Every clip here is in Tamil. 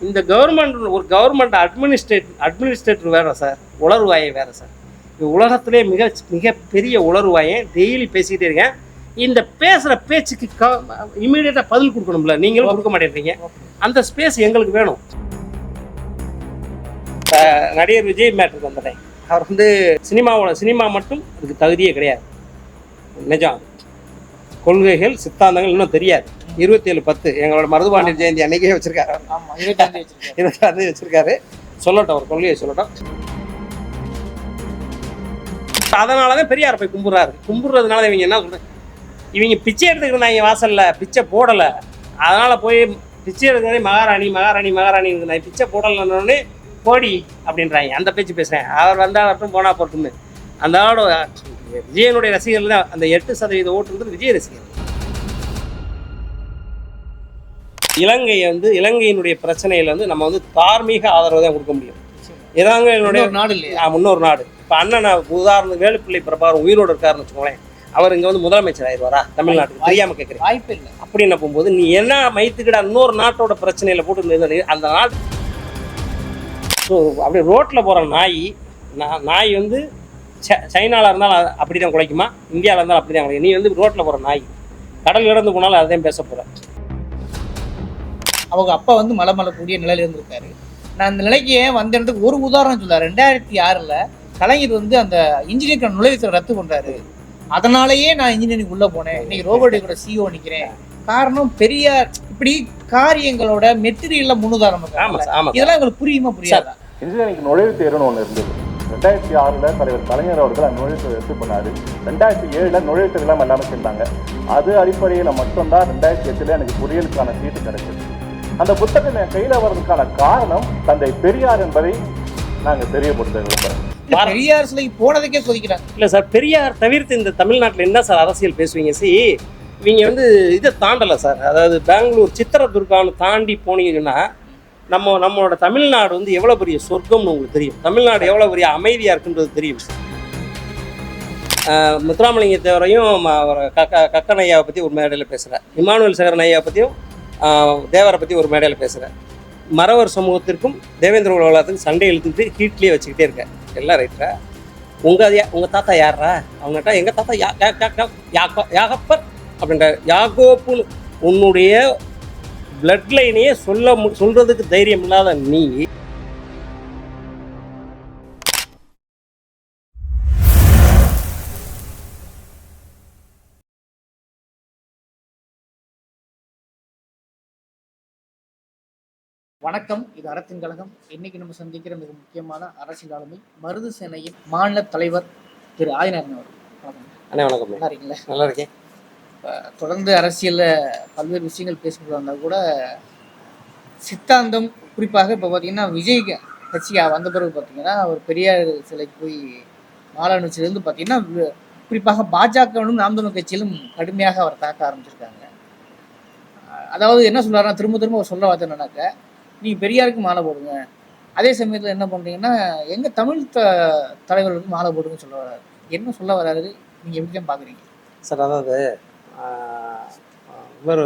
இந்த கவர்மெண்ட் ஒரு கவர்மெண்ட் அட்மினிஸ்ட்ரேட் அட்மினிஸ்ட்ரேட்டர் வேற சார். உளறுவாயை வேற சார். இது உலகத்திலே மிக மிகப்பெரிய உளர்வாயை உளறுவாயை டெய்லி பேசிக்கிட்டே இருக்கேன். இந்த பேசுகிற பேச்சுக்கு க இமீடியட்டாக பதில் கொடுக்கணும்ல. நீங்களும் கொடுக்க மாட்டேன்றீங்க. அந்த ஸ்பேஸ் எங்களுக்கு வேணும். நடிகர் விஜய் மேட்டருக்கு வந்துட்டேன். அவர் வந்து சினிமாவோட சினிமா மட்டும் அதுக்கு தகுதியே கிடையாது. நிஜம். கொள்கைகள் சித்தாந்தங்கள் இன்னும் தெரியாது. இருபத்தி ஏழு பத்து. எங்களோட மருதுபாண்டியர் ஜெயந்தி அன்னைக்கே வச்சிருக்காரு. ஆமா இருபத்தஞ்சு வச்சிருக்காரு. சொல்லட்டும் அவர் கொள்கையை சொல்லட்டும். அதனால தான் பெரியார் போய் கும்பிட்றாரு. கும்பிட்றதுனால தான் இவங்க என்ன சொல்றாங்க இவங்க பிச்சை எடுத்துக்கிறாங்க வாசல்ல பிச்சை போடலை. அதனால போய் பிச்சை எடுக்கிறதே மகாராணி மகாராணி மகாராணி நான் பிச்சை போடலைன்னொடனே போடி அப்படின்றாங்க. அந்த பேச்சு பேசுகிறேன் அவர் வந்தால் வரட்டும் போனா போட்டும்னு அந்த ஆளோட விஜயனுடைய ரசிகர்கள் தான். அந்த எட்டு சதவீத ஓட்டு வந்து விஜய் ரசிகர்கள். இலங்கை வந்து இலங்கையினுடைய பிரச்சனையில வந்து நம்ம வந்து தார்மீக ஆதரவு தான் கொடுக்க முடியும். இலங்கையினுடைய நாடு இல்லையா? முன்னோர் நாடு. இப்போ அண்ணன் உதாரணம் வேலுப்பிள்ளை பிரபாரம் உயிரோடு இருக்காருன்னு வச்சுக்கோங்களேன். அவர் இங்கே வந்து முதலமைச்சர் ஆயிடுவாரா? தமிழ்நாட்டுக்கு தெரியாம கேட்குறேன் வாய்ப்பு இல்லை. அப்படின்னு போகும்போது நீ என்ன மைத்துக்கிட இன்னொரு நாட்டோட பிரச்சனையில போட்டு அந்த நாட்டு ஸோ அப்படியே ரோட்டில் போகிற நாய் நாய் வந்து ச- சைனால இருந்தாலும் அப்படி தான் குலைக்குமா? இந்தியாவில் இருந்தாலும் அப்படி தான் குலைக்கும்? நீ வந்து ரோட்டில் போகிற நாய் கடல் கடந்து போனாலும் அதையும் பேச போகிற அவங்க அப்பா வந்து மலை மலை கூடிய நிலையில இருந்திருக்காரு நான் அந்த நிலைக்கு ஏன் வந்ததுக்கு ஒரு உதாரணம் சொல்ல ரெண்டாயிரத்தி ஆறுல கலைஞர் வந்து அந்த இன்ஜினியரிங் நுழைவுத்தை ரத்து பண்றாரு அதனாலயே நான் இன்ஜினியரிங் உள்ள போனேன் இன்னைக்கு ரோபோட்டிக்கோட சிஓ நிக்கிறேன் காரணம் பெரிய இப்படி காரியங்களோட மெட்டீரியல்ல முன்னுதாரணம் இதெல்லாம் உங்களுக்கு புரியுமா புரியாதா இன்ஜினியரிங் நுழைவுத் தேர்வுன்னு ஒன்று இருந்தது ரெண்டாயிரத்தி ஆறுல தலைவர் கலைஞர் அவர்கள் அந்த நுழைவுத் தேர்வு ரத்து பண்ணாரு ரெண்டாயிரத்தி ஏழுல நுழைவுத் தேர்வு எல்லாம் எல்லாமே செஞ்சாங்க அது அடிப்படையில் மட்டும்தான் ரெண்டாயிரத்தி எட்டுல எனக்கு பொறியியலுக்கான சீட்டு கிடைச்சது அந்த புத்தகம் என் கையில வர்றதுக்கான காரணம் தந்தை பெரியார் என்பதை நாங்கள் தெரியப்படுத்த விரும்புகிறோம் பெரியார் சிலைக்கு போனதுக்கே கொதிக்கிறாங்க இல்லை சார் பெரியார் தவிர்த்து இந்த தமிழ்நாட்டில் என்ன சார் அரசியல் பேசுவீங்க? சி இவங்க வந்து இதை தாண்டலை சார். அதாவது பெங்களூர் சித்திரதுர்கான்னு தாண்டி போனீங்கன்னா நம்ம நம்மளோட தமிழ்நாடு வந்து எவ்வளோ பெரிய சொர்க்கம்னு உங்களுக்கு தெரியும். தமிழ்நாடு எவ்வளோ பெரிய அமைதியாக இருக்குன்றது தெரியும். முத்துராமலிங்க தேவரையும் கக்க கக்கன் ஐயாவை பற்றி ஒரு மேடையில் பேசுகிறேன் இமானுவேல் சேகரன் ஐயாவை பற்றியும் தேவரை பற்றி ஒரு மேடையில் பேசுகிறேன் மறவர் சமூகத்திற்கும் தேவேந்திர உலகத்துக்கும் சண்டை இழுத்துக்கிட்டு ஹீட்லேயே வச்சுக்கிட்டே இருக்கேன். எல்லாம் ரைட்டா உங்கள் உங்கள் தாத்தா யாரா அவங்ககிட்ட எங்கள் தாத்தா யா யாகப்பர்? அப்படின்ற யாகோப்புன்னு உன்னுடைய பிளட் லைனையே சொல்ல சொல்கிறதுக்கு தைரியம் இல்லாத நீ வணக்கம். இது அறத்தின் கழகம். இன்னைக்கு நம்ம சந்திக்கிற மிக முக்கியமான அரசியல் ஆளுமை மருது சேனையின் மாநில தலைவர் திரு ஆதிநாதன் அவர்கள். அண்ணே வணக்கம் நல்லா இருக்கீங்களா நல்லா இருக்கேன். தொடர்ந்து அரசியலில் பல்வேறு விஷயங்கள் பேசிக்கிட்டு வந்தால் கூட சித்தாந்தம் குறிப்பாக இப்போ பார்த்தீங்கன்னா விஜய் கட்சி வந்த பிறகு பார்த்தீங்கன்னா அவர் பெரியார் சிலைக்கு போய் மாலை அணிச்சிலிருந்து பார்த்தீங்கன்னா குறிப்பாக பாஜகவிலும் நாம் தமிழ் கட்சியிலும் கடுமையாக அவர் தாக்க ஆரம்பிச்சிருக்காங்க. அதாவது என்ன சொல்றாருன்னா திரும்ப திரும்ப அவர் சொல்ல வார்த்தை என்னன்னாக்க நீங்கள் பெரியாருக்கு மாலை போடுங்க. அதே சமயத்தில் என்ன பண்ணுறீங்கன்னா எங்கள் தமிழ் த தலைவர்களுக்கு மாலை போடுங்கன்னு சொல்ல வர்றாரு என்ன சொல்ல வர்றாரு நீங்கள் எப்படி தான் பார்க்குறீங்க சார் அதாவது இவர்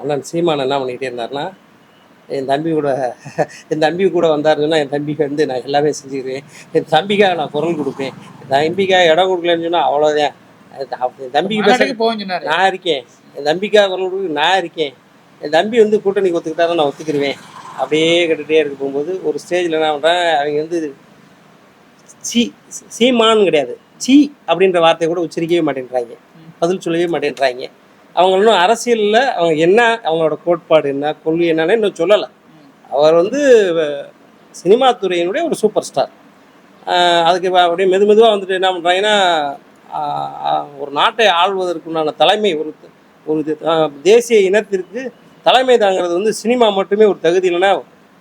அண்ணன் சீமான் என்ன பண்ணிக்கிட்டே இருந்தாருன்னா என் தம்பி கூட என் தம்பி கூட வந்தாருன்னா என் தம்பிக்கு வந்து நான் எல்லாமே செஞ்சுக்கிறேன். என் தம்பிக்காக நான் குரல் கொடுப்பேன். என் தம்பிக்காக இடம் கொடுக்கலன்னு சொன்னால் அவ்வளோதான் என் தம்பிக்கு பேச நான் இருக்கேன். என் தம்பிக்காக குரல் கொடுக்க நான் இருக்கேன். என் தம்பி வந்து கூட்டணி ஒத்துக்கிட்டாலும் நான் ஒத்துக்கிருவேன். அப்படியே கேட்டுகிட்டே இருக்க. போகும்போது ஒரு ஸ்டேஜில் என்ன பண்ணுறேன் அவங்க வந்து சி சீமான்னு கிடையாது. சி அப்படின்ற வார்த்தையை கூட உச்சரிக்கவே மாட்டேன்றாங்க. பதில் சொல்லவே மாட்டேன்றாங்க. அவங்க இன்னும் அரசியலில் அவங்க என்ன அவங்களோட கோட்பாடு என்ன கொள்கை என்னன்னு இன்னும் சொல்லலை. அவர் வந்து சினிமா துறையினுடைய ஒரு சூப்பர் ஸ்டார் அதுக்கு அப்படியே மெது மெதுவாக வந்துட்டு என்ன பண்ணுறாங்கன்னா ஒரு நாட்டை ஆள்வதற்குண்டான தலைமை ஒரு ஒரு தேசிய இனத்திற்கு தலைமை தாங்கிறது வந்து சினிமா மட்டுமே ஒரு தகுதி இல்லைன்னா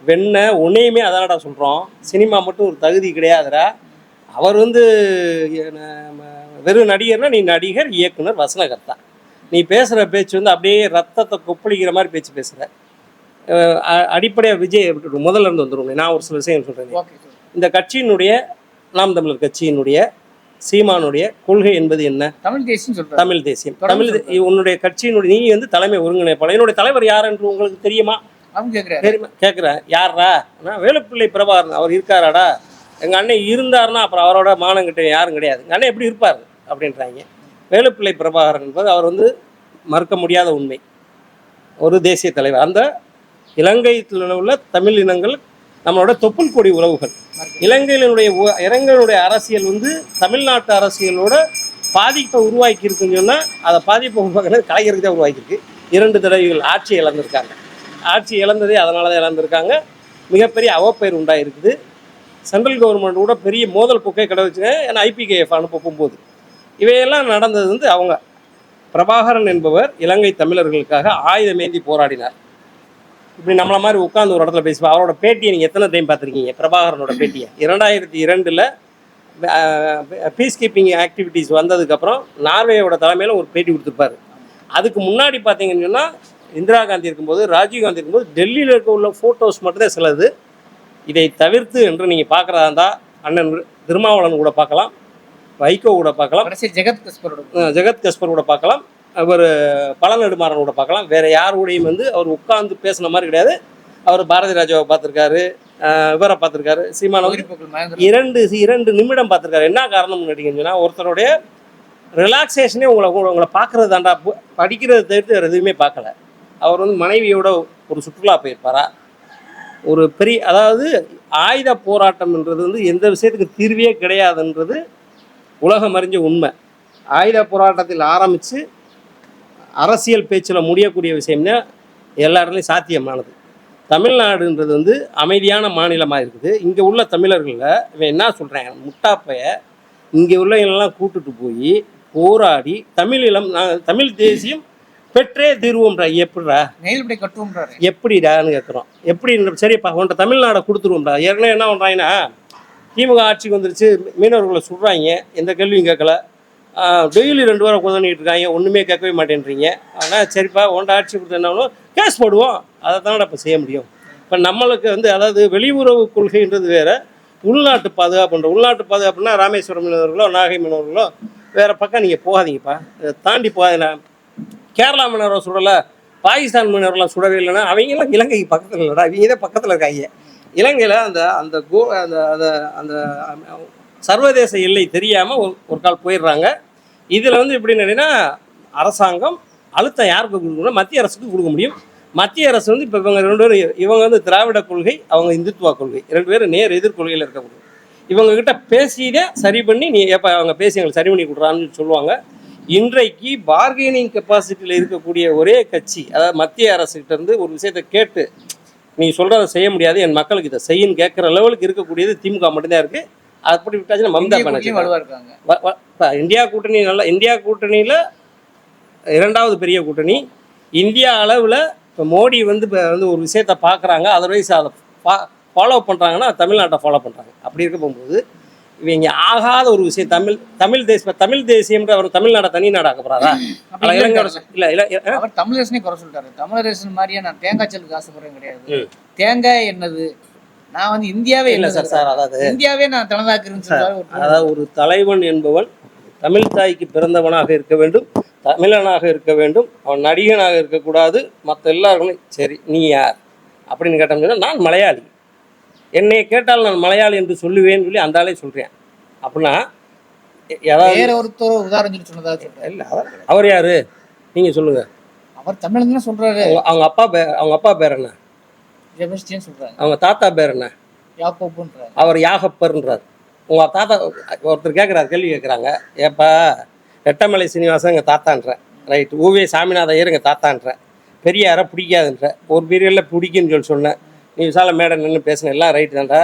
வெண்ண உன்னையுமே அதானடா சொல்கிறோம் சினிமா மட்டும் ஒரு தகுதி கிடையாதுடா. அவர் வந்து வெறும் நடிகர்னா நீ நடிகர் இயக்குனர் வசனகர்த்தா. நீ பேசுகிற பேச்சு வந்து அப்படியே ரத்தத்தை கொப்பளிக்கிற மாதிரி பேச்சு பேசுகிற அடிப்படையாக விஜய் முதல்ல இருந்து வந்துருங்க. நான் ஒரு சில விஷயம் சொல்கிறேன் இந்த கட்சியினுடைய நாம் தமிழர் கட்சியினுடைய சீமானுடைய கொள்கை என்பது என்ன? தமிழ் தேசியம் தமிழ் தேசியம். தமிழ் உன்னுடைய கட்சியினுடைய நீ வந்து தலைமை ஒருங்கிணைப்பாளர். என்னுடைய தலைவர் யார் என்று உங்களுக்கு தெரியுமா? தெரியுமா? கேட்குறேன் யாரா வேலுப்பிள்ளை பிரபாகரன். அவர் இருக்காராடா? எங்கள் அண்ணன் இருந்தாருன்னா அப்புறம் அவரோட மானம் கிட்ட யாரும் கிடையாது. எங்கள் அண்ணன் எப்படி இருப்பார்? அப்படின்றாங்க. வேலுப்பிள்ளை பிரபாகரன் என்பது அவர் வந்து மறுக்க முடியாத உண்மை. ஒரு தேசிய தலைவர். அந்த இலங்கையில் உள்ள தமிழ் இனங்கள் நம்மளோட தொப்புள் கொடி உறவுகள். இலங்கையினுடைய உ- இலங்கையினுடைய அரசியல் வந்து தமிழ்நாட்டு அரசியலோட பாதிப்பை உருவாக்கி இருக்குன்னு சொன்னால் அதை பாதிப்பை உருவாக்குறது கலைஞருக்கு தான் உருவாக்கியிருக்கு. இரண்டு தடவைகள் ஆட்சி இழந்திருக்காங்க. ஆட்சி இழந்ததே அதனால தான் இழந்திருக்காங்க. மிகப்பெரிய அவப்பெயர் உண்டாயிருக்குது. சென்ட்ரல் கவர்மெண்ட் கூட பெரிய மோதல் போக்கே கடை வச்சுங்க ஏன்னா ஐபிகேஎஃப் அனுப்ப போகும்போது. இவையெல்லாம் நடந்தது வந்து அவங்க பிரபாகரன் என்பவர் இலங்கை தமிழர்களுக்காக ஆயுதமேந்தி போராடினார். இப்படி நம்மள மாதிரி உட்கார்ந்து ஒரு இடத்துல பேசுவோம் அவரோட பேட்டியை நீங்கள் எத்தனை டைம் பார்த்துருக்கீங்க? பிரபாகரனோட பேட்டியை. இரண்டாயிரத்தி இரண்டில் பீஸ் கீப்பிங் ஆக்டிவிட்டீஸ் வந்ததுக்கப்புறம் நார்வேயோட தலைமையில் ஒரு பேட்டி கொடுத்துருப்பாரு. அதுக்கு முன்னாடி பார்த்தீங்கன்னு சொன்னால் இந்திரா காந்தி இருக்கும்போது ராஜீவ் காந்தி இருக்கும்போது டெல்லியில் இருக்க உள்ள ஃபோட்டோஸ் மட்டும்தான் சிலது இதை. தவிர்த்து என்று நீங்கள் பார்க்குறதா இருந்தால் அண்ணன் திருமாவளவன் கூட பார்க்கலாம் வைகோ கூட பார்க்கலாம். ஜெகத் கஸ்பரோட அஹ் ஜெகத் கஸ்பர் கூட பார்க்கலாம். அவர் பழநெடுமாறன் கூட பார்க்கலாம். வேற யார் கூடயும் வந்து அவர் உட்கார்ந்து பேசின மாதிரி கிடையாது. அவர் பாரதி ராஜாவை பார்த்துருக்காரு. இவரை பார்த்துருக்காரு. சீமான இரண்டு இரண்டு நிமிடம் பார்த்துருக்காரு. என்ன காரணம்னு கேட்டிங்கன்னா ஒருத்தருடைய ரிலாக்ஸேஷனே உங்களை உங்களை பார்க்கறது தாண்டா. படிக்கிறதை தவிர்த்து வேறு எதுவுமே பார்க்கல. அவர் வந்து மனைவியோட ஒரு சுற்றுலா போயிருப்பாரா? ஒரு பெரிய அதாவது ஆயுத போராட்டம்ன்றது வந்து எந்த விஷயத்துக்கு தீர்வே கிடையாதுன்றது உலகம் அறிஞ்ச உண்மை. ஆயுத போராட்டத்தில் ஆரம்பித்து அரசியல் பேச்சில் முடியக்கூடிய விஷயம்னா எல்லா இடத்துலையும் சாத்தியமானது. தமிழ்நாடுன்றது வந்து அமைதியான மாநிலமாக இருக்குது. இங்கே உள்ள தமிழர்களில் இவன் என்ன சொல்கிறேன் முட்டாப்பைய இங்கே உள்ளவங்களெல்லாம் கூட்டுட்டு போய் போராடி தமிழ் இளம் நான் தமிழ் தேசியம் பெற்றே தீர்வோம்டா எப்படிடா? நெயில்படி கட்டுவோம்ன்றாரு எப்படிடான்னு கேட்குறோம் எப்படி சரிப்பா உன்ட்ட தமிழ்நாடை கொடுத்துருவோம்டா. ஏற்கனவே என்ன பண்ணுறாங்கன்னா திமுக ஆட்சிக்கு வந்துருச்சு மீனவர்களை சுடுறாங்க. எந்த கேள்வியும் கேட்கல. டெய்லி ரெண்டு வாரம் கொண்டாடிட்டு இருக்காங்க ஒன்றுமே கேட்கவே மாட்டேன்றீங்க. ஆனால் சரிப்பா உன்ட்ட ஆட்சி கொடுத்து என்ன கேஸ் போடுவோம். அதை தானே இப்போ செய்ய முடியும்? இப்போ நம்மளுக்கு வந்து அதாவது வெளியுறவு கொள்கைன்றது வேறு உள்நாட்டு பாதுகாப்புன்ற உள்நாட்டு பாதுகாப்புனா ராமேஸ்வரம் மீனவர்களோ நாகை மீனவர்களோ வேறு பக்கம் நீங்கள் போகாதீங்கப்பா. இதை தாண்டி போகாதீங்க. கேரளா மீனவரை சுடலை பாகிஸ்தான் மீனவர்லாம் சுடவே இல்லைன்னா அவங்கெல்லாம் இலங்கைக்கு பக்கத்தில் இல்லைடா. அவங்க தான் பக்கத்தில் இருக்காங்க. இலங்கையில் அந்த அந்த கோ அந்த அந்த அந்த சர்வதேச எல்லை தெரியாமல் ஒரு ஒரு கால் போயிடுறாங்க. இதில் வந்து எப்படி என்னன்னா அரசாங்கம் அழுத்தம் யாருக்கு கொடுக்கணும் மத்திய அரசுக்கு கொடுக்க முடியும். மத்திய அரசு வந்து இப்போ இவங்க ரெண்டு பேரும் இவங்க வந்து திராவிட கொள்கை அவங்க இந்துத்துவா கொள்கை ரெண்டு பேரும் நேர் எதிர்கொள்கையில் இருக்கக்கூடிய. இவங்க கிட்ட பேசியே சரி பண்ணி நீ எப்போ அவங்க பேசி எங்களுக்கு சரி பண்ணி கொடுறான்னு சொல்லுவாங்க. இன்றைக்கு பார்கெனிங் கெப்பாசிட்டியில் இருக்கக்கூடிய ஒரே கட்சி அதாவது மத்திய அரசுகிட்ட இருந்து ஒரு விஷயத்தை கேட்டு நீ சொல்கிறத செய்ய முடியாது என் மக்களுக்கு இதை செய்யுன்னு கேட்குற லெவலுக்கு இருக்கக்கூடியது திமுக மட்டும்தான் இருக்குது அப்படி விட்டாச்சுன்னா மம்தா பானர்ஜி இருக்காங்க. இந்தியா கூட்டணி நல்ல இந்தியா கூட்டணியில் இரண்டாவது பெரிய கூட்டணி. இந்தியா அளவில் இப்போ மோடி வந்து இப்போ வந்து ஒரு விஷயத்தை பார்க்குறாங்க அதர்வைஸ் அதை ஃபா ஃபாலோ பண்ணுறாங்கன்னா தமிழ்நாட்டை ஃபாலோ பண்ணுறாங்க அப்படி இருக்க போகும்போது இவங்க ஆகாத ஒரு விஷயம் தமிழ் தமிழ் தேச தமிழ் தேசியம்ன்ற அவர் தமிழ்நாடை தனி நாடாக்க போகிறாரா அப்படி இளைஞர் இல்ல இல்லை அவர் தமிழரசனே குறை சொல்லிட்டாரு தமிழரசன் மாதிரியே நான் தேங்காய் செல்லுக்கு ஆசைப்படுறேன் கிடையாது. தேங்காய் என்னது? நான் வந்து இந்தியாவே இல்லை சார் சார் அதாவது இந்தியாவே நான் ஒரு பொண்ணு. அதாவது ஒரு தலைவன் என்பவன் தமிழ் தாய்க்கு பிறந்தவனாக இருக்க வேண்டும் தமிழனாக இருக்க வேண்டும் அவன் நடிகனாக இருக்கக்கூடாது மற்ற எல்லாருமே சரி நீ யார்? அப்படின்னு கேட்டோம்னா நான் மலையாளி. என்னை கேட்டால் நான் மலையாளி என்று சொல்லுவேன்னு சொல்லி அந்த ஆளே சொல்கிறேன் அப்படின்னா அதாவது வேற ஒருத்தர் உதாரணம் சொல்லி சொன்னதா சொல்றாரு இல்லை அவர் அவர் யார்? நீங்கள் சொல்லுங்கள் அவர் தமிழன் தானே சொல்றாரு. அவங்க அவங்க அப்பா பேர் அவங்க அப்பா பேர் என்ன? ஜெபஸ்டியன் சொல்றாங்க அவங்க தாத்தா பேர் என்ன? யாக்கோப்புன்றாரு அவர் யாகப்பர்ன்றார். உங்கள் தாத்தா ஒருத்தர் கேட்குறாரு கேள்வி கேட்குறாங்க ஏப்பா ரெட்டமலை சீனிவாசன் எங்கள் தாத்தான்ற. ரைட் ஊவே சாமிநாத ஐயர் எங்கள் தாத்தான்ற. பெரியாரை பிடிக்காதுன்ற. ஒரு பீரியடில் பிடிக்குன்னு சொல்லி சொன்னேன். நீ விசால மேடை நின்று பேசின எல்லாம் ரைட்டு தான்டா.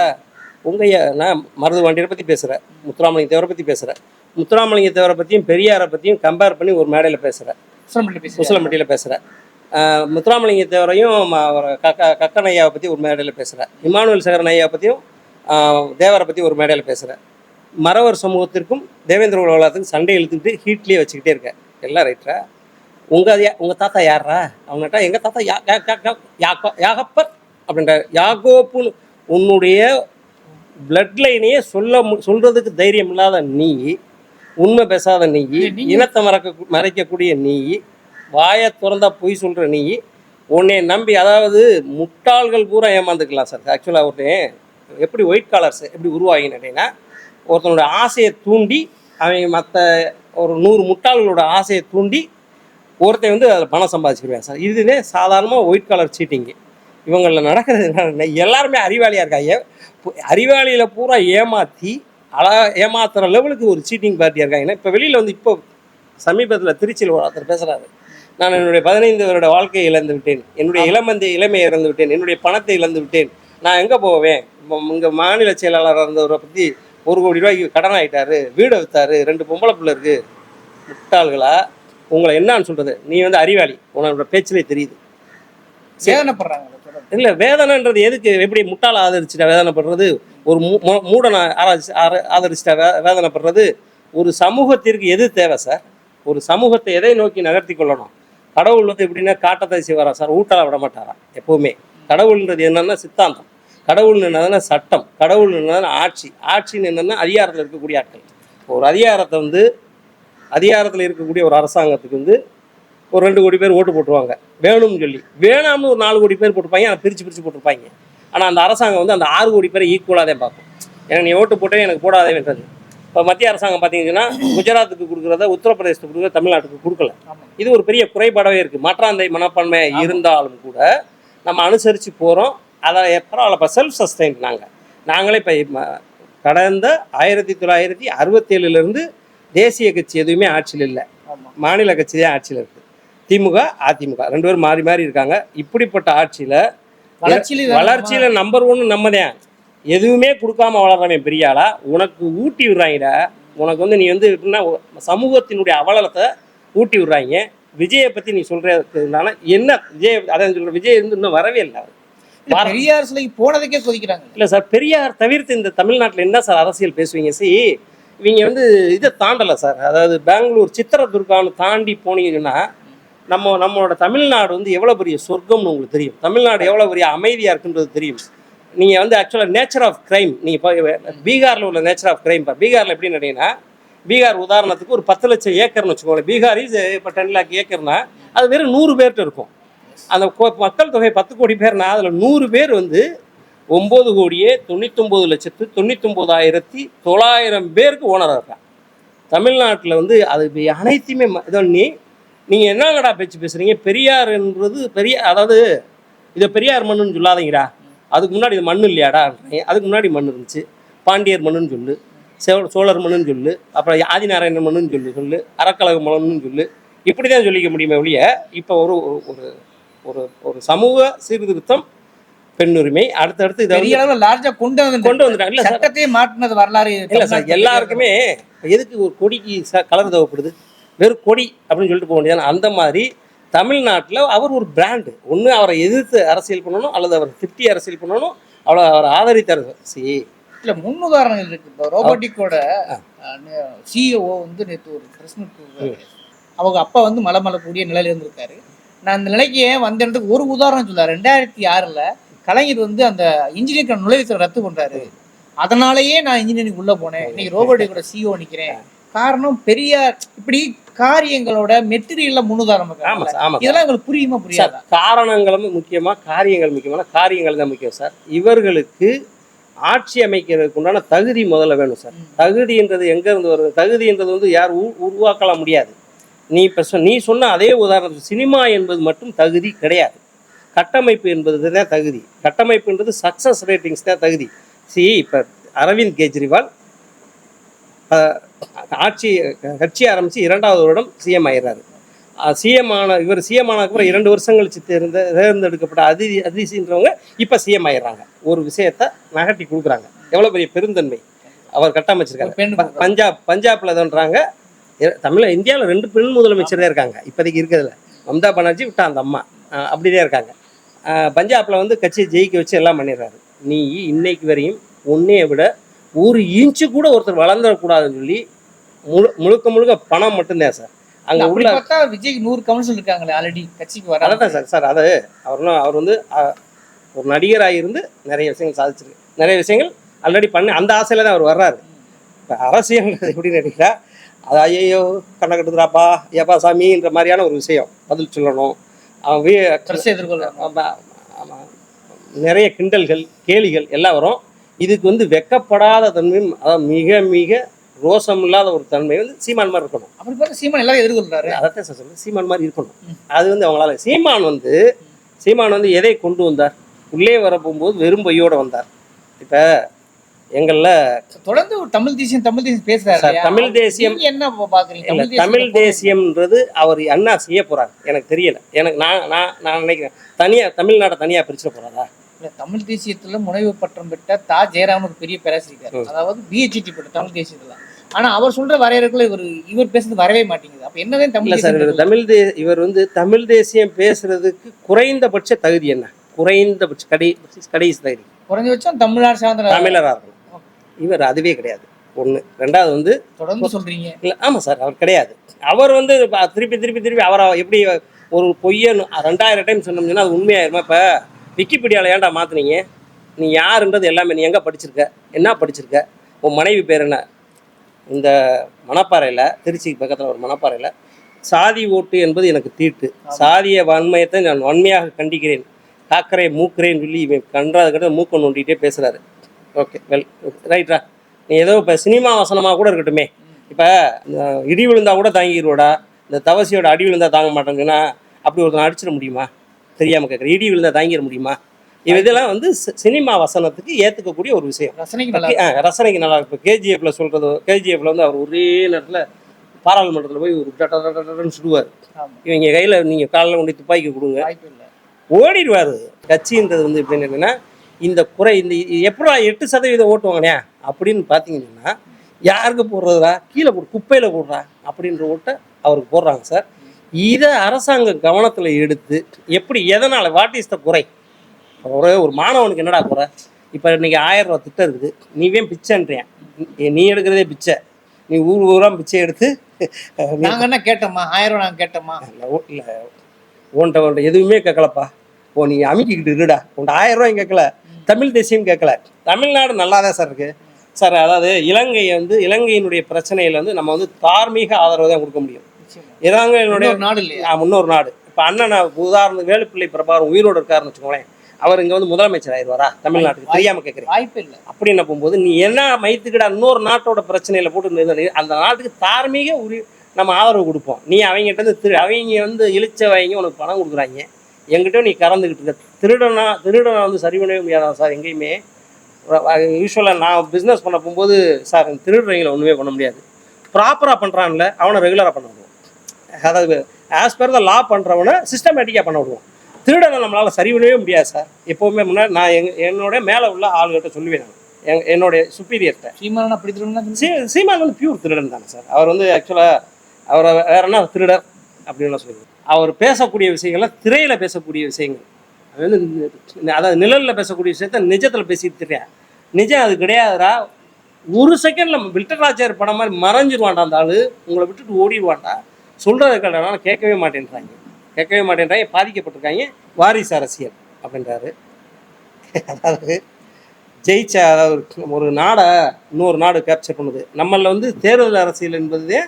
உங்கள் நான் மருது வண்டியரை பற்றி பேசுகிறேன் முத்துராமலிங்க தேவரை பற்றி பேசுகிறேன் முத்துராமலிங்க தேவரை பற்றியும் பெரியாரை பற்றியும் கம்பேர் பண்ணி ஒரு மேடையில் பேசுகிறேன் முசலம்பட்டியில் பேசுகிறேன் முத்துராமலிங்க தேவரையும் அவர் கக்க கக்கன் ஐயாவை பற்றி ஒரு மேடையில் பேசுகிறேன் இமானுவேல் சேகரன் ஐயா பற்றியும் தேவரை பற்றி ஒரு மேடையில் பேசுகிறேன் மறவர் சமூகத்திற்கும் தேவேந்திர உலகத்துக்கும் சண்டை இழுத்துக்கிட்டு ஹீட்லேயே வச்சுக்கிட்டே இருக்கேன் எல்லாம் ரைட்டரா உங்கள் உங்கள் தாத்தா யாரா அவங்ககிட்ட எங்கள் தாத்தா யா யாக்கோ யாகப்பர் அப்படின்ற யாகோப்புன்னு உன்னுடைய பிளட் லைனையே சொல்ல சொல்றதுக்கு தைரியம் இல்லாத நீ உண்மை பேசாத நீ இனத்தை மறக்க மறைக்கக்கூடிய நீ வாயை திறந்தா பொய் சொல்கிற நீ உன்னை நம்பி அதாவது முட்டாள்கள் பூரா ஏமாந்துக்கலாம் சார். ஆக்சுவலாக ஒருத்தன் எப்படி ஒயிட் காலர்ஸ் எப்படி உருவாகின்னு அப்படின்னா ஒருத்தனோட ஆசையை தூண்டி அவன் மற்ற ஒரு நூறு முட்டாள்களோட ஆசையை தூண்டி ஒருத்தன் வந்து அதில் பணம் சம்பாதிச்சிருவேன் சார். இதுவே சாதாரணமாக ஒயிட் காலர் சீட்டிங்கு இவங்களில் நடக்கிறது எல்லாருமே அறிவாளியாக இருக்காங்க. அறிவாளியில் பூரா ஏமாற்றி அழ ஏமாத்துற லெவலுக்கு ஒரு சீட்டிங் பார்ட்டியாக இருக்காங்க. இப்போ வெளியில் வந்து இப்போ சமீபத்தில் திருச்சியில் ஒருத்தர் பேசுகிறாரு நான் என்னுடைய பதினைந்து வருட வாழ்க்கையை இழந்து விட்டேன். என்னுடைய இளமந்தை இளமையை இழந்து விட்டேன். என்னுடைய பணத்தை இழந்து விட்டேன். நான் எங்கே போவேன்? இங்கே மாநில செயலாளராக இருந்தவரை பற்றி ஒரு கோடி ரூபாய்க்கு கடன் ஆகிட்டாரு வீடை வித்தாரு ரெண்டு பொம்பளை பிள்ளை இருக்குது முட்டாள்களா? உங்களை என்னன்னு சொல்கிறது நீ வந்து அறிவாளி. உன்னோட பேச்சிலே தெரியுது. தொடர்ந்து. இல்லை வேதனைன்றது எதுக்கு? எப்படி முட்டாள ஆதரிச்சுட்டா வேதனைப்படுறது? ஒரு மூ- மூடனை ஆராய்ச்சி ஆர- ஆதரிச்சுட்டா வே வேதனைப்படுறது? ஒரு சமூகத்திற்கு எது தேவை சார்? ஒரு சமூகத்தை எதை நோக்கி நகர்த்தி கொள்ளணும்? கடவுள் வந்து எப்படின்னா காட்டத்தை செய்வாரா சார்? ஊட்டால விட மாட்டாரா? எப்பவுமே. கடவுள்ன்றது என்னன்னா சித்தாந்தம். கடவுள் என்னதுன்னா சட்டம். கடவுள் என்னதுன்னா ஆட்சி. ஆட்சின்னு என்னன்னா அதிகாரத்தில் இருக்கக்கூடிய ஆட்கள். ஒரு அதிகாரத்தை வந்து அதிகாரத்தில் இருக்கக்கூடிய ஒரு அரசாங்கத்துக்கு வந்து ஒரு ரெண்டு கோடி பேர் ஓட்டு போட்டுருவாங்க. வேணும்னு சொல்லி. வேணாம்னு ஒரு நாலு கோடி பேர் போட்டிருப்பாங்க அதை பிரித்து பிரித்து போட்டிருப்பாங்க. ஆனால் அந்த அரசாங்கம் வந்து அந்த ஆறு கோடி பேரை ஈக்குவலாக தான் பார்க்கும். எனக்கு நீ ஓட்டு போட்டே எனக்கு போடாதேன்றது இப்போ மத்திய அரசாங்கம் பார்த்தீங்கன்னா குஜராத்துக்கு கொடுக்குறத உத்தரப்பிரதேசத்துக்கு கொடுக்குறத தமிழ்நாட்டுக்கு கொடுக்கல. இது ஒரு பெரிய குறைபாடாகவே இருக்குது மாற்றாந்தை மனப்பான்மை இருந்தாலும் கூட நம்ம அனுசரித்து போகிறோம் அதை பரவாயில்ல இப்போ செல்ஃப் சஸ்டைன் நாங்கள் நாங்களே இப்போ கடந்த ஆயிரத்தி தொள்ளாயிரத்தி அறுபத்தேழுலேருந்து தேசிய கட்சி எதுவுமே ஆட்சியில் இல்லை. மாநில கட்சி தான் ஆட்சியில் இருக்குது திமுக அதிமுக ரெண்டு பேரும் மாறி மாறி இருக்காங்க. இப்படிப்பட்ட ஆட்சியில் வளர்ச்சியில நம்பர் ஒன்று நம்ம தான். எதுவுமே கொடுக்காம வளர்றவன் பெரிய ஆளா? உனக்கு ஊட்டி விடுறாங்கடா. உனக்கு வந்து நீ வந்து எப்படின்னா சமூகத்தினுடைய அவலத்தை ஊட்டி விடுறாங்க. விஜயை பற்றி நீ சொல்கிறதுனால என்ன விஜய் அதான் சொல்கிற விஜய் வந்து இன்னும் வரவே இல்லை அவர். இல்ல, பெரியார் சிலைக்கு போனதுக்கே கொதிக்கிறாங்க இல்லை சார் பெரியார் தவிர்த்து இந்த தமிழ்நாட்டில் என்ன சார் அரசியல் பேசுவீங்க? சி இவங்க வந்து இதை தாண்டலை சார். அதாவது பெங்களூர் சித்திரதுர்கான்னு தாண்டி போனீங்கன்னா நம்ம நம்மளோட தமிழ்நாடு வந்து எவ்வளோ பெரிய சொர்க்கம்னு உங்களுக்கு தெரியும். தமிழ்நாடு எவ்வளோ பெரிய அமைதியாக இருக்குன்றது தெரியும். நீங்கள் வந்து ஆக்சுவலாக நேச்சர் ஆஃப் கிரைம் நீங்கள் இப்போ பீகாரில் உள்ள நேச்சர் ஆஃப் கிரைம் பீகாரில் எப்படி நினைங்கன்னா பீகார் உதாரணத்துக்கு ஒரு பத்து லட்சம் ஏக்கர்னு வச்சுக்கோங்களேன். பீகார் இஸ் இப்போ டென் லேக் ஏக்கர்னா அது வெறும் நூறு பேர்கிட்ட இருக்கும். அந்த மக்கள் தொகை பத்து கோடி பேர்னா அதில் நூறு பேர் வந்து ஒம்பது கோடியே தொண்ணூத்தொம்பது லட்சத்து தொண்ணூத்தொம்பதாயிரத்தி தொள்ளாயிரம் பேருக்கு ஓனராக இருக்கான் தமிழ்நாட்டில் வந்து அது அனைத்தையுமே ம- இது பண்ணி நீங்கள் என்னங்கடா பேச்சு பேசுகிறீங்க பெரியார்ன்றது பெரிய அதாவது இதை பெரியார் மண்ணுன்னு சொல்லாதீங்கடா. அதுக்கு முன்னாடி இது மண்ணு இல்லையாடா? அதுக்கு முன்னாடி மண் இருந்துச்சு. பாண்டியர் மண்ணுன்னு சொல்லு சோ சோழர் மண்ணுன்னு சொல்லு அப்புறம் ஆதிநாராயணன் மண்ணுன்னு சொல்லு சொல்லு அறக்கழக மண்ணுன்னு சொல்லு. இப்படி தான் சொல்லிக்க முடியுமே ஒழிய இப்போ ஒரு ஒரு ஒரு ஒரு சமூக சீர்திருத்தம் பெண்ணுரிமை அடுத்தடுத்து இதை பெரிய அளவுல லார்ஜா கொண்டு வந்து கொண்டு வந்துட்டாங்க. இல்லை சட்டத்தையே மாற்றினது வரலாறு இல்லை சார் எல்லாருக்குமே எதுக்கு ஒரு கொடிக்கு கலர் தேவைப்படுது? வெறும் கொடி அப்படின்னு சொல்லிட்டு போக முடியாது அந்த மாதிரி தமிழ்நாட்டில் அவர் ஒரு பிராண்டு ஒன்று அவரை எதிர்த்து அரசியல் பண்ணணும் அல்லது அவரை திட்டி அரசியல் பண்ணணும் அவளை அவரை ஆதரித்து அரசியல் சி. இல்ல முன்னுதாரணங்கள் இருக்கு. இப்போ ரோபோட்டிக்கோட சிஇஓ வந்து நேற்று ஒரு பிரஸ் மீட் அவங்க அப்பா வந்து மலை மலை கூடிய நிலையில இருந்திருக்காரு. நான் அந்த நிலைக்கு ஏன் வந்த இடத்துக்கு ஒரு உதாரணம் சொல்ல ரெண்டாயிரத்தி ஆறுல கலைஞர் வந்து அந்த இன்ஜினியரிங் நுழைவுத்துறை ரத்து பண்றாரு. அதனாலயே நான் இன்ஜினியரிங் உள்ள போனேன். இன்னைக்கு ரோபோட்டிக்கோட சிஇஓ நிக்கிறேன். காரணம் பெரிய இப்படி காரியங்களோட மெட்டீரியல்ல முன்னுதாரணம் ஆமாம் இருக்காங்கல்ல. சார். ஆமாம் இதெல்லாம் உங்களுக்கு புரியுமா புரியாதா? காரணங்களும் முக்கியமாக காரியங்கள் முக்கியமான காரியங்கள் தான் முக்கியம் சார். இவர்களுக்கு ஆட்சி அமைக்கிறதுக்கு உண்டான தகுதி முதல்ல வேணும் சார். தகுதின்றது எங்கேருந்து வருது? தகுதின்றது வந்து யார் உருவாக்கலாம் முடியாது. நீ இப்போ நீ சொன்ன அதே உதாரணத்துக்கு சினிமா என்பது மட்டும் தகுதி கிடையாது. கட்டமைப்பு என்பது தான் தகுதி. கட்டமைப்புன்றது சக்ஸஸ் ரேட்டிங்ஸ் தான் தகுதி. சி இப்போ அரவிந்த் கெஜ்ரிவால் ஆட்சி கட்சி ஆரம்பித்து இரண்டாவது வருடம் சிஎம் ஆயிடுறாரு. சிஎம் ஆன இவர் சிஎம் ஆனதுக்கப்புறம் இரண்டு வருஷம் கழிச்சு தேர்ந்த தேர்ந்தெடுக்கப்பட்ட அதிதி அதிசின்றவங்க இப்போ சிஎம் ஆயிடுறாங்க. ஒரு விஷயத்த நகட்டி கொடுக்குறாங்க. எவ்வளோ பெரிய பெருந்தன்மை. அவர் கட்டமைச்சிருக்காரு. ப- பஞ்சாப் பஞ்சாப்ல தோன்றாங்க. தமிழ் இந்தியாவில் ரெண்டு பெண் முதலமைச்சர் தான் இருக்காங்க. இப்போதைக்கு இருக்கிறதுல. மம்தா பானர்ஜி விட்டா அந்த அம்மா. அப்படிதான் இருக்காங்க. பஞ்சாப்ல வந்து கட்சியை ஜெயிக்க வச்சு எல்லாம் பண்ணிடுறாரு. நீ இன்னைக்கு வரையும் உன்னைய விட ஒரு இன்ச்சு கூட ஒருத்தர் வளர்ந்துடக்கூடாதுன்னு சொல்லி முழு முழுக்க முழுக்க பணம் மட்டும்தான் சார். அங்கே உள்ள பார்த்தா விஜய்க்கு நூறு கவுன்சில் இருக்காங்களே ஆல்ரெடி கட்சிக்கு வர அதான் சார் சார் அது அவர்லாம் அவர் வந்து ஒரு நடிகராக இருந்து நிறைய விஷயங்கள் சாதிச்சிருக்கு நிறைய விஷயங்கள் ஆல்ரெடி பண்ணி அந்த ஆசையில தான் அவர் வர்றாரு. இப்போ அரசியல் எப்படி நடிக்கிறா அது ஐயோ கண்ணை கட்டுதுராப்பா ஏப்பா சாமின்ற மாதிரியான ஒரு விஷயம் பதில் சொல்லணும். அவன் ஆமா. நிறைய கிண்டல்கள் கேலிகள் எல்லாம் வரும். இதுக்கு வந்து வெக்கப்படாத தன்மையும் அதாவது மிக மிக ரோசம் இல்லாத ஒரு தன்மை வந்து சீமான் மாதிரி இருக்கணும். அப்படி பார்த்தா சீமான் எல்லாரும் எதிர்கொள்றாரு. அதைத்தான் சார் சீமான் மாதிரி இருக்கணும். அது வந்து அவங்களால. சீமான் வந்து சீமான் வந்து எதை கொண்டு வந்தார்? உள்ளே வர போகும்போது வெறும் பையோட வந்தார். இப்போ எங்களில் தொடர்ந்து ஒரு தமிழ் தேசியம் தமிழ் தேசியம் பேசுறாரு? தமிழ் தேசியம் என்ன பாக்குறீங்க? இல்ல, தமிழ் தமிழ் தேசியம் தேசியம்ன்றது அவர் அண்ணா செய்ய போறாரு. எனக்கு தெரியல. எனக்கு நான் நான் நான் நினைக்கிறேன். தனியா தமிழ்நாட்டை தனியா பிரிச்சிட போறாரா? இல்ல, தமிழ் தேசியத்துல முனைவு பட்டம் பெற்ற தா. ஜெயராமன் ஒரு பெரிய பேராசிரியர். அதாவது பிஹெச்டி பெற்ற தமிழ் தேசியத்துல. ஆனா அவர் சொல்ற வரையறைக்குள்ள இவர் இவர் பேசுறது வரவே மாட்டேங்குது. அப்ப என்னதான் தமிழ் சார் இவர் தமிழ் தே இவர் வந்து தமிழ் தேசியம் பேசுறதுக்கு குறைந்தபட்ச தகுதி என்ன? குறைந்தபட்ச கடை கடைசி தகுதி. குறைஞ்சபட்சம் தமிழ்நாடு சார்ந்த தமிழரா இருக்கணும் இவர் அதுவே கிடையாது. ஒண்ணு. ரெண்டாவது வந்து தொடர்ந்து சொல்றீங்க. இல்ல ஆமா சார் அவர் கிடையாது. அவர் வந்து திருப்பி திருப்பி திருப்பி அவரை எப்படி ஒரு பொய்யன் ரெண்டாயிரம் டைம் சொன்னோம்னா அது உண்மையாயிருமா இப்போ? விக்கிபீடியாவில் ஏன்டா மாற்றினீங்க நீ யாருன்றது எல்லாமே நீ எங்கே படிச்சிருக்க? என்ன படிச்சிருக்க? உன் மனைவி பேர் என்ன? இந்த மணப்பாறையில் திருச்சிக்கு பக்கத்தில் ஒரு மணப்பாறையில் சாதி ஓட்டு என்பது எனக்கு தீட்டு. சாதிய வன்மையத்தை நான் வன்மையாக கண்டிக்கிறேன். காக்கரை மூக்கிறேன்னு சொல்லி இவன் கன்றாத கிட்ட மூக்க நோண்டிகிட்டே பேசுகிறாரு ஓகே வெல் ரைட்ரா நீ ஏதோ இப்போ சினிமா வசனமாக கூட இருக்கட்டுமே. இப்போ இடி விழுந்தா கூட தாங்கிடுவோடா இந்த தவசியோட அடி விழுந்தா தாங்க மாட்டேங்குன்னா அப்படி ஒருத்தன் அடிச்சிட முடியுமா? தெரியாமல் கேட்குறேன் இடி விழுந்தா தாங்கிட முடியுமா? இவ இதெல்லாம் வந்து சினிமா வசனத்துக்கு ஏற்றுக்கக்கூடிய ஒரு விஷயம். ரசனைக்கு நல்லா ஆ, ரசனைக்கு நல்லா இப்போ கேஜிஎஃப்ல சொல்றது கேஜிஎஃப்ல வந்து அவர் ஒரே நேரத்தில் பாராளுமன்றத்தில் போய் ஒரு சுடுவார். இவங்க கையில் நீங்கள் காலில் கொண்டு துப்பாக்கி கொடுங்க. ஓடிடுவார். கட்சின்றது வந்து எப்படின்னு என்னன்னா இந்த குறை இந்த எப்படா எட்டு சதவீதம் ஓட்டு வாங்கினே அப்படின்னு பார்த்தீங்கன்னா யாருக்கு போடுறதா கீழே போடு குப்பையில் போடுறா? அப்படின்ற ஓட்டை அவருக்கு போடுறாங்க சார். இதை அரசாங்கம் கவனத்தில் எடுத்து எப்படி எதனால்? வாட் இஸ் த குறை? ஒரே ஒரு மாணவனுக்கு என்னடா குறை? இப்போ இன்னைக்கு ஆயிரம் ரூபா திட்டம் இருக்குது. நீவே பிச்சைன்றியன் நீ- எடுக்கிறதே பிச்சை. நீ ஊர் ஊரா பிச்சை எடுத்து நீ நாங்க என்ன கேட்டோமா? ஆயிரம் ரூபாய் நாங்க கேட்டோமா? இல்லை இல்லை. உன்ட்ட உன்ட்ட எதுவுமே கேட்கலப்பா. ஓ நீ அமுக்கிக்கிட்டு இருடா. உன்ட்ட ஆயிரம் ரூபாயும் கேட்கல. தமிழ் தேசியம் கேட்கல. தமிழ்நாடு நல்லா தான் சார் இருக்கு. சார் அதாவது இலங்கை வந்து இலங்கையினுடைய பிரச்சனையில வந்து நம்ம வந்து தார்மீக ஆதரவு தான் கொடுக்க முடியும். இலங்கையினுடைய இன்னொரு நாடு இல்லையா? முன்னொரு நாடு. இப்போ அண்ணன் உதாரணம் வேலுப்பிள்ளை பிரபாரம் உயிரோடு இருக்காருன்னு வச்சுக்கோங்களேன். அவர் இங்கே வந்து முதலமைச்சர் ஆயிடுவாரா தமிழ்நாட்டுக்கு தெரியாமல் கேட்குறேன் வாய்ப்பு இல்லை. அப்படின்னு போகும்போது நீ என்ன மைத்துக்கிட இன்னொரு நாட்டோட பிரச்சனையில போட்டு அந்த நாட்டுக்கு தார்மீக உரி நம்ம ஆதரவு கொடுப்போம். நீ அவங்ககிட்ட இருந்து திரு அவங்க வந்து இழிச்சவங்க உனக்கு பணம் கொடுக்குறாங்க. என்கிட்ட நீ கறந்துக்கிட்டு இருக்க. திருடனா திருடனை வந்து சரி பண்ணவே முடியாதான் சார் எங்கேயுமே யூஸ்வலாக நான் பிஸ்னஸ் பண்ண போகும்போது சார் இந்த திருடுறவங்களை ஒன்றுமே பண்ண முடியாது. ப்ராப்பராக பண்ணுறான்ல அவனை ரெகுலராக பண்ண விடுவோம் அதாவது ஆஸ் பர் த லா பண்ணுறவனை சிஸ்டமேட்டிக்காக பண்ண விடுவோம். திருடனை நம்மளால் சரி பண்ணவே முடியாது சார் எப்போவுமே முன்னாடி நான் எங்க என்னோட மேலே உள்ள ஆளுகிட்ட சொல்லுவேன் நான். என் என்னுடைய சுப்பீரியர்கிட்ட சீமான் அப்படி திருடணும்னா சீ சீமான் வந்து பியூர் திருடன் தானே சார் அவர் வந்து ஆக்சுவலாக அவரை வேற என்ன திருடர் அப்படின்னு சொல்லுவாங்க அவர் பேசக்கூடிய விஷயங்கள்லாம் திரையில் பேசக்கூடிய விஷயங்கள். அது வந்து அதாவது நிழலில் பேசக்கூடிய விஷயத்த நிஜத்தில் பேசிட்டு தெரியாது நிஜம் அது கிடையாதுடா. ஒரு செகண்டில் வில்டராஜர் படம் மாதிரி மறைஞ்சிருவான்டா அந்த ஆளு. உங்களை விட்டுட்டு ஓடிடுவான்டா. சொல்கிறத கேட்டாலும் கேட்கவே மாட்டேன்றாங்க. கேட்கவே மாட்டேன்றாங்க பாதிக்கப்பட்டிருக்காங்க. வாரிசு அரசியல் அப்படின்றாரு. அதாவது ஜெயிச்ச அதாவது ஒரு நாடை இன்னொரு நாடு கேப்சர் பண்ணுது. நம்மள வந்து தேர்தல் அரசியல் என்பதே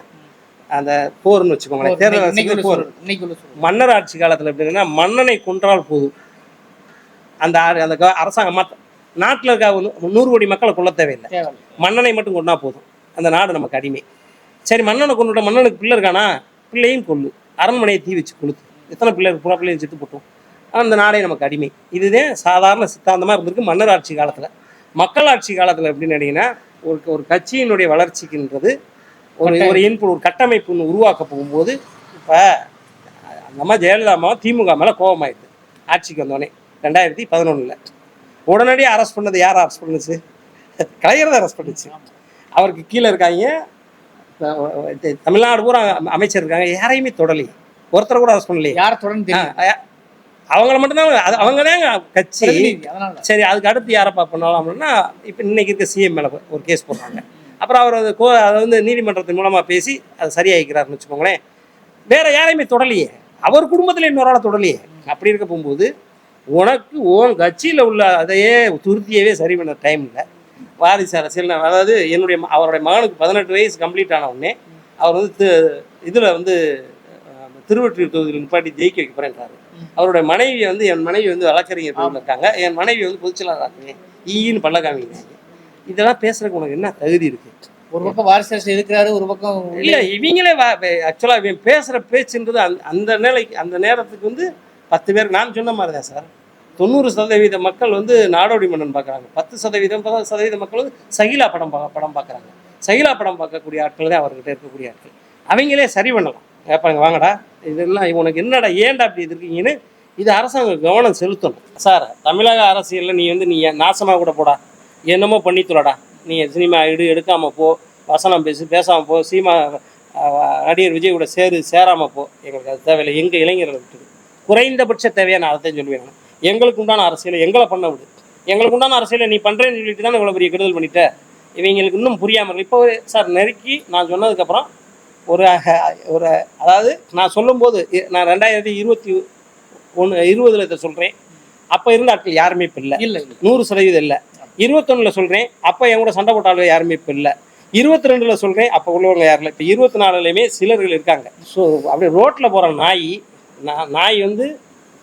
அந்த போர்னு வச்சுக்கோங்களேன். தேர்தல் அரசியல் போர். மன்னர் ஆட்சி காலத்தில் எப்படின்னா மன்னனை கொன்றால் போதும். அந்த அந்த அரசாங்கம் மற்ற நாட்டில் இருக்க நூறு கோடி மக்களை தேவையில்லை. தேவையில்லை. மன்னனை மட்டும் கொண்டா போதும். அந்த நாடு நமக்கு அடிமை. சரி மன்னனை கொண்டுட்ட மன்னனுக்கு பிள்ளை இருக்கானா? பிள்ளையும் கொல்லு அரண்மனையை தீ வச்சு கொளுத்து. எத்தனை பிள்ளை? பூரா பிள்ளையும் செத்து போட்டோம். அந்த நாடே நமக்கு அடிமை. இதுதான் சாதாரண சித்தாந்தமாக இருந்திருக்கு மன்னர் ஆட்சி காலத்தில். மக்களாட்சி காலத்தில் எப்படின்னு கேட்டிங்கன்னா ஒரு ஒரு கட்சியினுடைய வளர்ச்சிக்குன்றது ஒரு ஒரு இன்பு ஒரு கட்டமைப்பு ஒன்று உருவாக்க போகும்போது இப்போ அந்த அம்மா ஜெயலலிதா அம்மா திமுக மேலே கோபமாயிடுது. ஆட்சிக்கு வந்தோடனே ரெண்டாயிரத்தி பதினொன்றில் உடனடியாக அரெஸ்ட் பண்ணது யார் அரெஸ்ட் பண்ணுச்சு? கலைஞர் தான் அரெஸ்ட் பண்ணுச்சு அவருக்கு கீழே இருக்காங்க தமிழ்நாடு பூரா அமைச்சர் இருக்காங்க. யாரையுமே தொடலையே ஒருத்தரை கூட அரெஸ்ட் பண்ணலையே. யார தொடர்ந்து அவங்கள மட்டும்தான் அது அவங்க தாங்க கட்சி சரி அதுக்கு அடுத்து யாரை பண்ணலாம் அப்படின்னா இப்போ இன்னைக்கு இருக்க சிஎம் மேலே ஒரு கேஸ் போடுறாங்க. அப்புறம் அவர் அது கோ அதை வந்து நீதிமன்றத்தின் மூலமாக பேசி அதை சரியாகிக்கிறாருன்னு வச்சுக்கோங்களேன். வேற யாரையுமே தொடலையே. அவர் குடும்பத்தில் இன்னொரு ஆளை தொடலையே. அப்படி இருக்க போகும்போது உனக்கு உன் கட்சியில் உள்ள அதையே துருத்தியவே சரி பண்ண டைம் இல்லை. வாரிசு அரசியல். அதாவது என்னுடைய அவருடைய மகனுக்கு பதினெட்டு வயசு கம்ப்ளீட் ஆன உடனே அவர் வந்து இதில் வந்து திருவொற்றியூர் தொகுதியில் நிப்பாட்டி ஜெயிக்க வைக்க போகிறேன்றாரு அவருடைய மனைவி வந்து என் மனைவி வந்து வழக்கறிஞர் பிரிவுல இருக்காங்க. என் மனைவி வந்து பொதுச்செயலாளர் ஆக்குவேன் ஈன்னு பல்ல காமிக்கிறாங்க இதெல்லாம் பேசுறதுக்கு உனக்கு என்ன தகுதி இருக்கு? ஒரு பக்கம் வாரிசு அரசு எதிர்க்கிறாரு ஒரு பக்கம் இல்ல இவங்களே ஆக்சுவலா இவன் பேசுற பேச்சுன்றது அந்த அந்த நிலைக்கு அந்த நேரத்துக்கு வந்து பத்து பேர் நான் சொன்ன மாதிரி தான் சார். தொண்ணூறு சதவீத மக்கள் வந்து நாடோடி மன்னன் பார்க்குறாங்க. பத்து சதவீதம் சதவீத மக்கள் வந்து சகிலா படம் பா படம் பார்க்குறாங்க. சகிலா படம் பார்க்கக்கூடிய ஆட்கள் தான் அவர்கிட்ட இருக்கக்கூடிய ஆட்கள். அவங்களே சரி பண்ணலாம். கேட்பாங்க வாங்கடா. இதெல்லாம் உனக்கு என்னடா ஏன்டா இப்படி இது இருக்கீங்கன்னு இது அரசாங்கம் கவனம் செலுத்தணும். சார் தமிழக அரசியலில் நீ வந்து நீ நாசமாக கூட போடா. என்னமோ பண்ணி தொலைடா. நீ சினிமா எடு எடுக்காமல் போ. வசனம் பேசு பேசாமல் போ. சீமா நடிகர் விஜய் கூட சேரு சேராமல் போ. எங்களுக்கு அது தேவையில்லை. எங்கள் இளைஞர்களை குறைந்தபட்ச தேவையான அதைத்தான் சொல்லுவேன் நான். எங்களுக்கு உண்டான அரசியலை எங்களை பண்ண விடு. எங்களுக்கு உண்டான அரசியலை நீ பண்ணுறேன்னு சொல்லிட்டு தானே இவ்வளோ பெரிய கெடுதல் பண்ணிட்ட. இவங்களுக்கு இன்னும் புரியாமல் இருக்கு. இப்போ சார் நெருக்கி நான் சொன்னதுக்கப்புறம் ஒரு ஒரு அதாவது நான் சொல்லும்போது நான் ரெண்டாயிரத்தி இருபத்தி ஒன்று இருபதுல இதை சொல்கிறேன் அப்போ இருந்த ஆட்கள் யாருமே இப்போ இல்லை. இல்ல நூறு சதவீதம் இல்லை. இருபத்தொன்னுல சொல்கிறேன் அப்போ என் கூட சண்டை போட்ட யாருமே இப்போ இல்லை. இருபத்தி ரெண்டுல சொல்கிறேன் அப்போ உள்ளவங்க யாரும் இல்லை. இப்போ இருபத்தி நாலுலையுமே சிலர்கள் இருக்காங்க. ஸோ அப்படியே ரோட்டில் போகிற நாய் நா- நாய் வந்து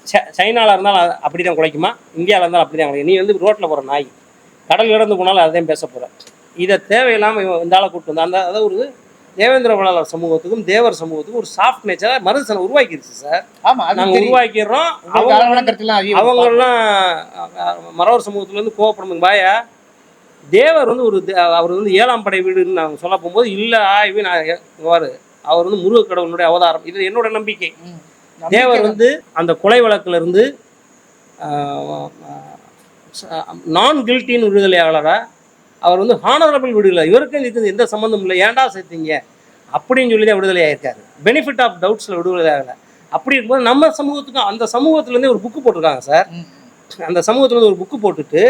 ச- சைனால இருந்தாலும் அப்படி தான் குலைக்குமா? இந்தியாவில் இருந்தாலும் அப்படி தான் குலைக்கும். நீ வந்து ரோட்டில் போகிற நாய். கடல் கடந்து போனாலும் அதையும் பேச போகிற இதை தேவையில்லாமல் இந்த ஆளை கூப்பிட்டு வந்தா அந்த அதாவது ஒரு தேவேந்திர வேளாளர் சமூகத்துக்கும் தேவர் சமூகத்துக்கும் ஒரு சாஃப்ட் நேச்சரை மறுசனம் உருவாக்கிருச்சு சார் ஆமா அது நாங்கள். உருவாக்கிடுறோம். அவங்கெல்லாம் அஹ், மறவர் சமூகத்துலேருந்து கோவப்படும் பாயா. தேவர் வந்து ஒரு அவர் வந்து ஏழாம் படை வீடுன்னு நாங்கள் சொல்ல போகும்போது இல்லை ஆய்வு நான் வாரு அவர் வந்து முருக கடவுளுடைய அவதாரம். இது என்னோட நம்பிக்கை. தேவர் வந்து அந்த கொலை வழக்குல இருந்து நான் கில்ட்டின்னு விடுதலையாளரா அவர் வந்து ஹானரபிள் விடுதலை இவருக்கும் இதுக்கு எந்த சம்மந்தம் இல்லை. ஏன்டா சேர்த்தீங்க? அப்படின்னு சொல்லி தான் விடுதலை ஆயிருக்காரு பெனிஃபிட் ஆஃப் டவுட்ஸில் விடுதலை ஆகலை அப்படி இருக்கும்போது நம்ம சமூகத்துக்கும் அந்த சமூகத்துலேருந்தே ஒரு புக்கு போட்டிருக்காங்க சார். அந்த சமூகத்துல ஒரு புக்கு போட்டுட்டு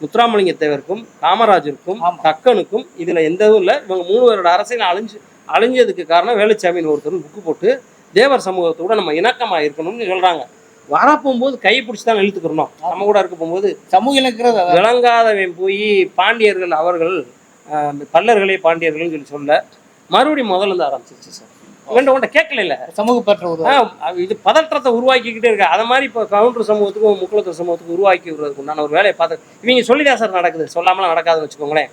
முத்துராமலிங்க தேவருக்கும் காமராஜருக்கும். கக்கனுக்கும் இதுல எந்த இதுவும் இல்லை. இவங்க மூணு பேரோட அரசியல் அழிஞ்சு அழிஞ்சதுக்கு காரணம் வேலுச்சாமின்னு ஒருத்தர் புக்கு போட்டு தேவர் சமூகத்தோட நம்ம இணக்கமா இருக்கணும்னு சொல்றாங்க. வரப்போகும்போது கை பிடிச்சி தான் இழுத்துக்கிறணும். நம்ம கூட இருக்க போகும்போது சமூக இலக்கிறது அதான். விளங்காதவன் போய் பாண்டியர்கள் அவர்கள் பல்லர்களே பாண்டியர்கள்னு சொல்லி சொல்ல மறுபடியும் முதல்ல இருந்து ஆரம்பிச்சிருச்சு சார். வேண்ட உன்ட்ட கேட்கல இல்ல சமூக பற்ற இது பதற்றத்தை உருவாக்கிக்கிட்டே இருக்கு. அதை மாதிரி இப்போ கவுண்டர் சமூகத்துக்கும் முக்குளத்தூர் சமூகத்துக்கும் உருவாக்கி விடுறதுக்கு உண்டான ஒரு வேலையை பார்த்து இவங்க சொல்லிதான் சார் நடக்குது. சொல்லாமலாம் நடக்காதுன்னு வச்சுக்கோங்களேன்.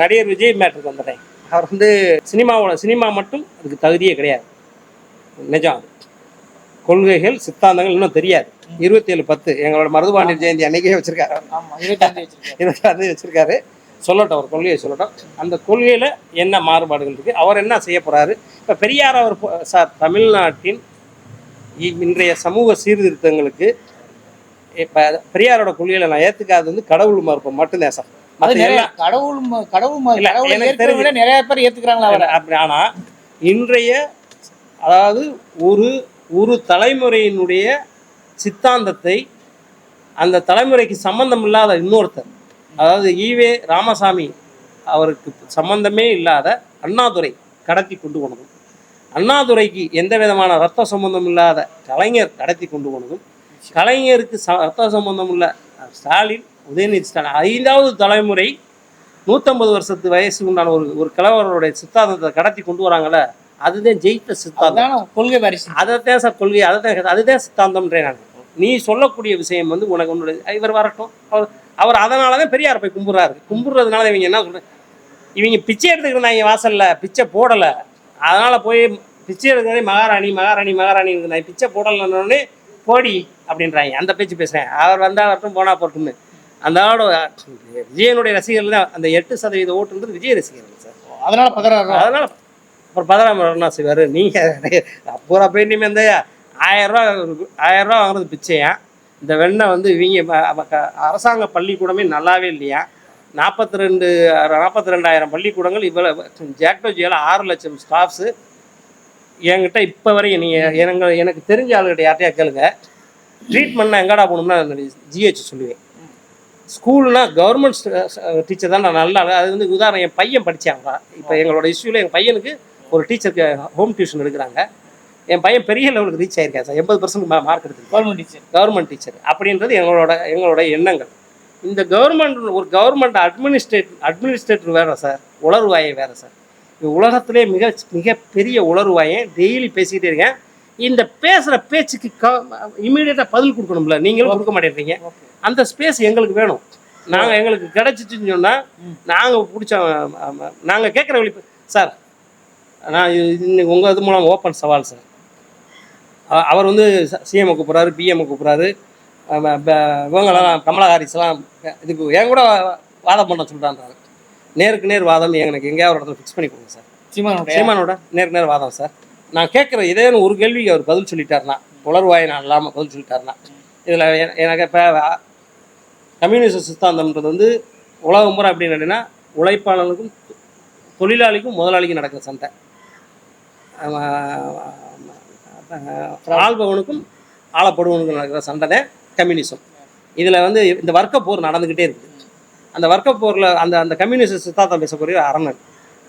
நடிகர் விஜய் மேட்டருக்கு வந்துட்டேன் அவர் வந்து சினிமாவோட சினிமா மட்டும் அதுக்கு தகுதியே கிடையாது. நிஜம். கொள்கைகள் சித்தாந்தங்கள் இன்னும் தெரியாது. இருபத்தி ஏழு பத்து. எங்களோட மருதுபாண்டியர் ஜெயந்தி அன்னைக்கே வச்சிருக்காரு. இருபத்தஞ்சு வச்சிருக்காரு. சொல்லட்டும் அவர் கொள்கையை சொல்லட்டும். அந்த கொள்கையில் என்ன மாறுபாடுகள் இருக்குது அவர் என்ன செய்ய போகிறாரு இப்போ பெரியார் அவர் சார் தமிழ்நாட்டின் இன்றைய சமூக சீர்திருத்தங்களுக்கு இப்போ பெரியாரோட கொள்கையில் நான் ஏற்றுக்காதது வந்து கடவுள் மறுப்பு மட்டும்தான் சார். கடவுள் கடவுள் எனக்கு விட நிறைய பேர் ஏத்துக்கிறாங்களா அவரை? அப்படி ஆனால் இன்றைய அதாவது ஒரு ஒரு தலைமுறையினுடைய சித்தாந்தத்தை அந்த தலைமுறைக்கு சம்பந்தம் இல்லாத இன்னொருத்தர் அதாவது ஈவே ராமசாமி அவருக்கு சம்பந்தமே இல்லாத அண்ணாதுரை கடத்தி கொண்டு போனதும் அண்ணாதுரைக்கு எந்த விதமான ரத்த சம்பந்தம் இல்லாத கலைஞர் கடத்தி கொண்டு போனதும் கலைஞருக்கு ச ரத்த சம்பந்தம் உள்ள ஸ்டாலின் உதயநிதி ஸ்டாலின் ஐந்தாவது தலைமுறை நூற்றம்பது வருஷத்து வயசு உண்டான ஒரு ஒரு கிழவருடைய சித்தாந்தத்தை கடத்தி கொண்டு வராங்களே அதுதான் ஜெயித்த சித்தாந்தம். கொள்கை வாரிசு அதைத்தான் சார் கொள்கை அதைத்தான் அதுதான் சித்தாந்தம்ன்றேன் நான். நீ சொல்லக்கூடிய விஷயம் வந்து உனக்கு உன்னோட இவர் வரட்டும். அவர் அவர் அதனால தான் பெரியார் போய் கும்பிட்றாரு. கும்பிட்றதுனால இவங்க என்ன சொல்ற இவங்க பிச்சை எடுத்துக்கிட்டு வாசல்ல பிச்சை போடலை. அதனால போய் பிச்சை எடுக்கிறதே மகாராணி மகாராணி மகாராணி நான் பிச்சை போடலன்னொடனே போடி அப்படின்றாங்க. அந்த பேச்சு பேசுகிறேன் அவர் வந்தால் வரட்டும் போனா போட்டுன்னு அந்த ஆளோட விஜயனுடைய ரசிகர்கள் தான். அந்த எட்டு சதவீத ஓட்டுன்றது விஜய் ரசிகர்கள் சார். அதனால அதனால அப்புறம் பதினாறு என்ன செய்வார்? நீங்கள் பூரா போய் இனிமேல் இந்த ஆயிரம் ரூபா ஆயிரம் ரூபா வாங்குறது பிச்சையா? இந்த வெண்ணெய் வந்து இவங்க அரசாங்க பள்ளிக்கூடமே நல்லாவே இல்லையா? நாற்பத்தி ரெண்டு நாற்பத்தி ரெண்டாயிரம் பள்ளிக்கூடங்கள் இவ்வளோ ஜாக்டோஜியில் ஆறு லட்சம் ஸ்டாஃப்ஸு என்கிட்ட இப்போ வரையும் நீங்கள் எனக்கு எனக்கு தெரிஞ்ச ஆளுகிட்ட யார்ட்டையா கேளுங்க. ட்ரீட்மெண்ட்னா எங்கடா போகணும்னா ஜிஹெச் சொல்லுவேன். ஸ்கூல்னா கவர்மெண்ட் டீச்சர் தான் நான் நல்லா அது வந்து உதாரணம் என் பையன் படித்தாங்க இப்போ எங்களோட இஷ்யூவில் எங்கள் பையனுக்கு ஒரு டீச்சருக்கு ஹோம் டியூஷன் எடுக்கிறாங்க. என் பையன் பெரிய லெவலுக்கு ரீச் ஆயிருக்கேன் சார். எண்பது பர்சன்ட் மார்க் எடுத்துருக்கேன். கவர்மெண்ட் டீச்சர் கவர்மெண்ட் டீச்சர் அப்படின்றது எங்களோட எங்களோட எண்ணங்கள். இந்த கவர்மெண்ட் ஒரு கவர்மெண்ட் அட்மினிஸ்ட்ரேட் அட்மினிஸ்ட்ரேட்டர் வேற சார். உளறுவாயை வேற சார். உலகத்திலே மிக மிகப்பெரிய உளறுவாயை டெய்லி பேசிக்கிட்டே இருக்கேன். இந்த பேசுகிற பேச்சுக்கு க இமீடியட்டாக பதில் கொடுக்கணும்ல. நீங்களும் கொடுக்க மாட்டேன்றீங்க. ஓகே அந்த ஸ்பேஸ் எங்களுக்கு வேணும். நாங்கள் எங்களுக்கு கிடைச்சிச்சுன்னு சொன்னால். நாங்கள் பிடிச்ச நாங்கள் கேட்குற வழி சார் நான் இன்னைக்கு உங்கள் இது மூலம் ஓப்பன் சவால் சார். அவர் வந்து சிஎம் கூப்பிட்றாரு பிஎம் கூப்பிட்றாரு இவங்களெல்லாம் கமலா ஹாரிஸ்லாம் இதுக்கு என் கூட வாதம் பண்ண சொல்கிறான்றாரு நேருக்கு நேர் வாதம் எனக்கு எங்கேயாவது ஒரு இடத்துல ஃபிக்ஸ் பண்ணி கொடுங்க சார். சீமானுடைய சீமானோட நேருக்கு நேர் வாதம் சார். நான் கேட்குற இதே ஒரு கேள்விக்கு அவர் பதில் சொல்லிட்டாருனா உளர்வாய் நான் இல்லாமல் பதில் சொல்லிட்டாருனா இதில் எனக்கு இப்போ கம்யூனிஸ்ட் சித்தாந்தம்ன்றது வந்து உலகம் பூரா எப்படி என்னன்னா உழைப்பாளர்களுக்கும் தொழிலாளிக்கும் முதலாளிக்கும் நடக்கிற சண்டை. ஆள்பவனுக்கும் ஆளப்படுவனுக்கும் நடக்கிற சண்டை தான் கம்யூனிசம் இதில் வந்து இந்த வர்க்க போர் நடந்துக்கிட்டே இருக்குது. அந்த வர்க்க போரில் அந்த அந்த கம்யூனிஸ்ட் சித்தாந்தம் பேசக்கூடிய அரணன்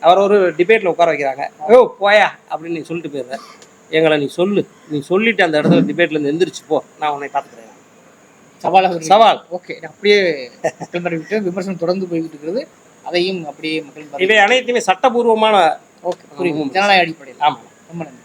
அவர் ஒரு டிபேட்டில் உட்கார வைக்கிறாங்க. ஓ போயா அப்படின்னு நீ சொல்லிட்டு போயிடுற. எங்களை நீ சொல்லு. நீ சொல்லிட்டு அந்த இடத்துல டிபேட்லேருந்து எந்திரிச்சு போ. நான் உன்னை பார்த்துக்கிறேன். சவாலாக இருக்கு. சவால். ஓகே அப்படியே விமர்சனம் தொடர்ந்து போய்கிட்டு இருக்கிறது. அதையும் அப்படியே மக்கள் இவை அனைத்துமே சட்டபூர்வமான ஓகே புரியுது. ஜனநாயக அடிப்படையில். ஆமாம் ரொம்ப நன்றி.